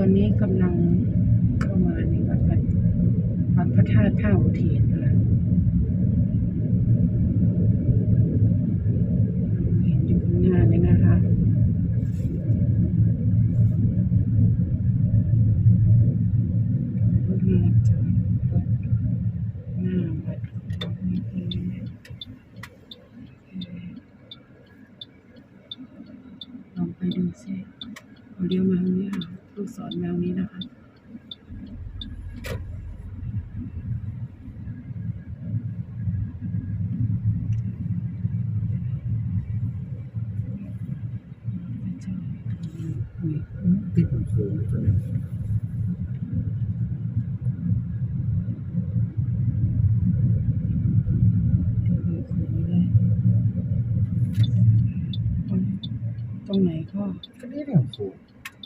ตอนนี้กำลังเข้ามาในวัดพระวัดพระธาตุท่าอุเทนนะเห็นอยู่ข้างหน้าเลยนะคะรถมาจอดรถหน้าวัดนี่คือลองไปดูสิเขาเลี้ยวมาทางนี้ค่ะ ลูกศรแมวนี้นะคะติดโค้งตัวนี้ตรงไหนก็ก็นี่เรื่องโค้ง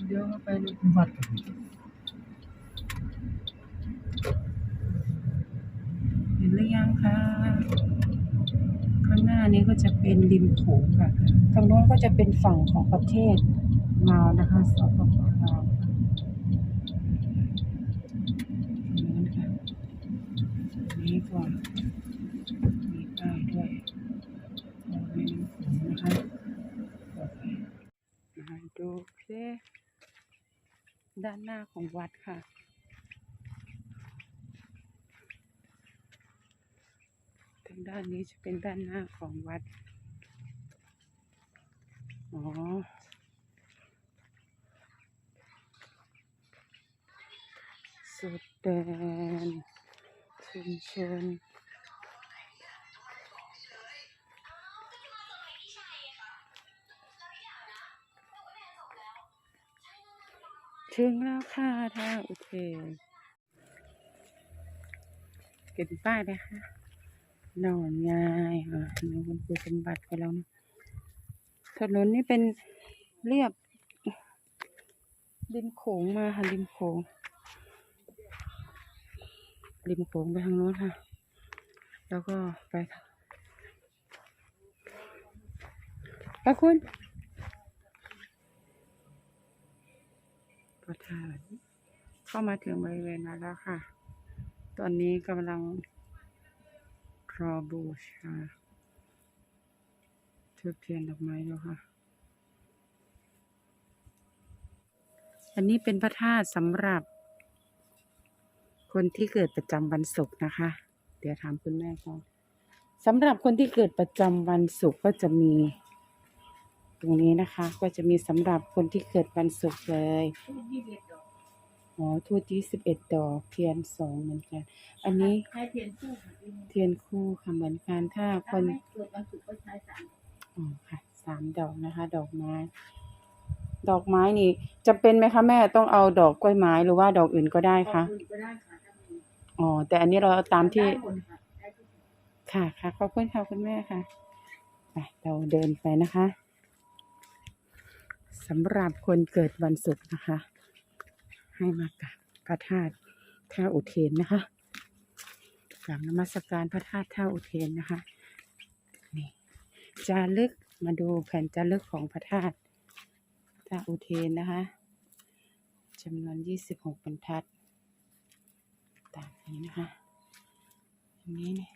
เลี้ยวเข้าไปเลยวัดกันเห็นหรือยังคะข้างหน้านี้ก็จะเป็นริมโขงค่ะทางโน้นก็จะเป็นฝั่งของประเทศลาวนะคะสปปลาวตรงนั้นค่ะตรงนี้ก็มีป้ายด้วยเราไม่น้ำโขงนะคะโอเคมาดูซิด้าน หน้าของวัดค่ะ ทางด้านนี้จะเป็นด้านหน้าของวัด อ๋อ สุดแดนชุมชน ถึงแล้วค่ะท่าอุเทนเก็บป้ายเลยค่ะนอนง่ายค่ะนี่คุณครูสมบัติไปแล้วนะถนนนี่เป็นเรียบริมโขงมาค่ะริมโขงริมโขงไปทางโน้นค่ะ แล้วก็ไปทางไปคุณประธานเข้า มาถึงบริเวณนั้นแล้วค่ะ ตอนนี้กำลังรอบูชาทูบเทียนดอกไม้อยู่ค่ะ อันนี้เป็นพระธาตุสำหรับคนที่เกิดประจำวันศุกร์นะคะ เดี๋ยวถามคุณแม่ก่อนสำหรับคนที่เกิดประจำวันศุกร์ก็จะมี ตรงนี้นะคะ ก็จะมีสำหรับคนที่เกิดวันศุกร์เลย อ๋อทูตยี่สิบเอ็ดดอก เทียนสองเหมือนกัน อันนี้ใช้เทียนคู่ค่ะพี่เทียนคู่ค่ะเหมือนกันถ้าคถ้านไม่เกิดวันศุกร์ก็ใช้สามอ๋อค่ะสามดอกนะคะ ดอกไม้ ดอกไม้นี่จำเป็นไหมคะแม่ต้องเอาดอกกล้วยไม้หรือว่าดอกอื่นก็ได้คะอบณก็ได้ค่ะถ้ามีอ๋อแต่อันนี้เราเอาตามที่ ได้หมดค่ะได้ทุกอย่าง ค่ะค่ะขอบคุณค่ะคุณแม่ค่ะไปเราเดินไปนะคะสำหรับคนเกิดวันศุกร์นะคะ ให้มากราบพระธาตุท่าอุเทนนะคะกราบนมัสการพระธาตุท่าอุเทนนะคะนี่จารึกมาดูแผ่นจารึกของพระธาตุท่าอุเทนนะคะจำนวนยี่สิบหกบรรทัดตามนี้นะคะอันนี้เนี่ย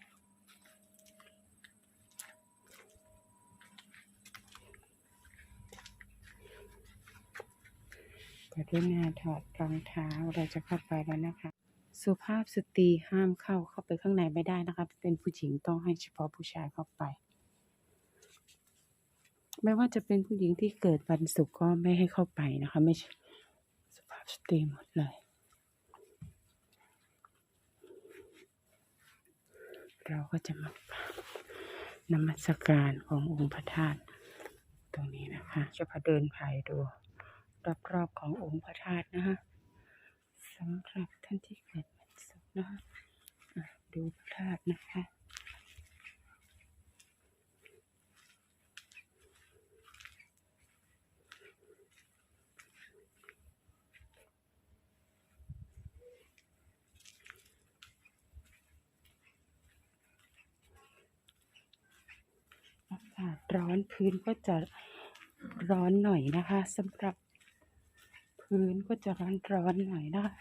รุณาถอดรองเท้าเราจะเข้าไปแล้วนะคะ สุภาพสตรีห้ามเข้าเข้าไปข้างในไม่ได้นะคะ เป็นผู้หญิงต้องให้เฉพาะผู้ชายเข้าไป ไม่ว่าจะเป็นผู้หญิงที่เกิดวันศุกร์ก็ไม่ให้เข้าไปนะคะ ไม่สุภาพสตรีหมดเลยเราก็จะมานมัสการขององค์พระธาตุตรงนี้นะคะ จะพาเดินไปดู รอบๆขององค์พระธาตุนะคะสำหรับท่านที่เกิดวันศุกร์นะคะอะดูพระธาตุนะคะอากาศร้อนพื้นก็จะร้อนหน่อยนะคะสำหรับ พื้นก็จะร้อนๆหน่อยนะคะ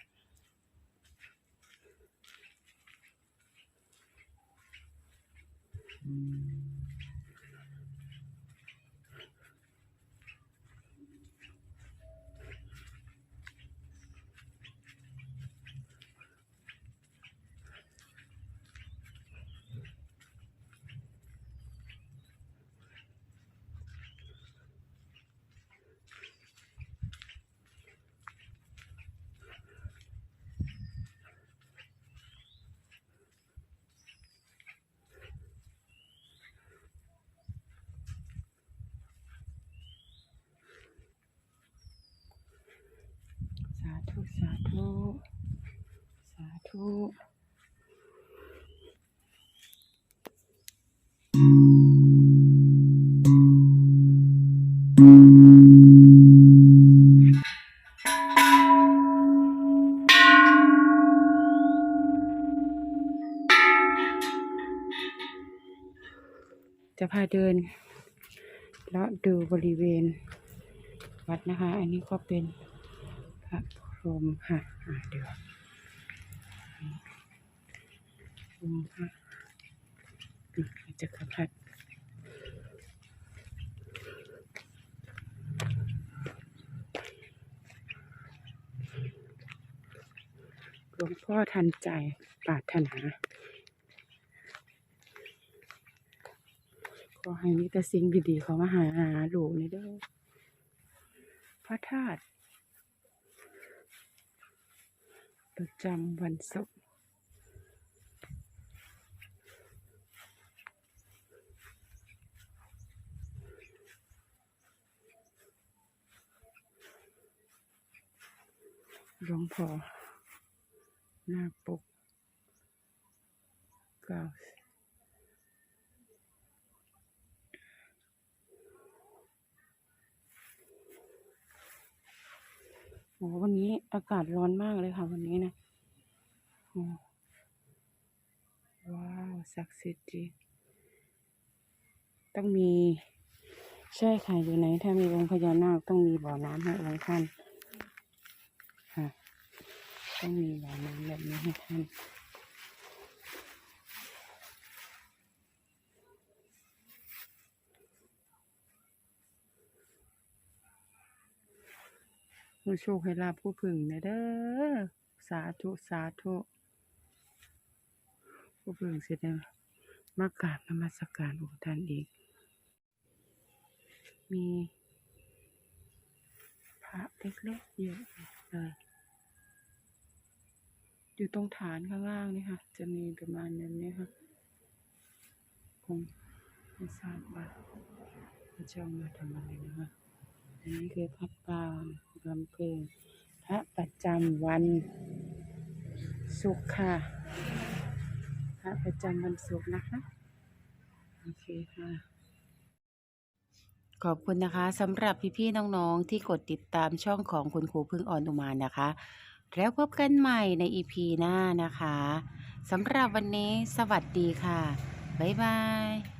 สาธุ สาธุ สา ธุจะพาเดินเลาะดูบริเวณ วัดนะคะ อันนี้ก็เป็นพระพรหมค่ะเดี๋ยว พรหมค่ะอืมจักรพรรดิหลวงพ่อทันใจปรารถนา ขอให้มีแต่สิ่งดีๆเขามาหาหาลูนี่เด้อพระธาตุประจำวันศุกร์ หลวงพ่อหน้าปกเก้าโอ้วันนี้อากาศร้อนมากเลยค่ะวันนี้นะโอ้ว้าวศักดิ์สิทธิ์จริงต้องมีใช่ค่ะอยู่ไหนถ้ามีองค์พญานาคต้องมีบ่อน้ำให้องค์ท่าน ต้องมีบ่อน้ำแบบนี้ให้ท่านผู้โชคให้ลาบผู้พึ่งนะเด้อ สาธุ สาธุ ผู้พึ่งสิได้มากราบนมัสการองค์ท่านอีก มีพระเล็กๆเยอะเลย อยู่ตรงฐานข้างล่างนี่ค่ะ จะมีประมาณนั้นนี้ค่ะคงไม่ทราบว่าพระเจ้ามาทำอะไรนะคะอันนี้คือพระปางลำเพลิงพระประจำวันศุกร์ค่ะพระประจำวันศุกร์นะคะ โอเคค่ะ ขอบคุณนะคะสำหรับพี่ๆน้องๆที่กดติดตามช่องของคุณครูพึ่งออนอุมานะคะ แล้วพบกันใหม่ในอีพีหน้านะคะสำหรับวันนี้สวัสดีค่ะ บ๊ายบาย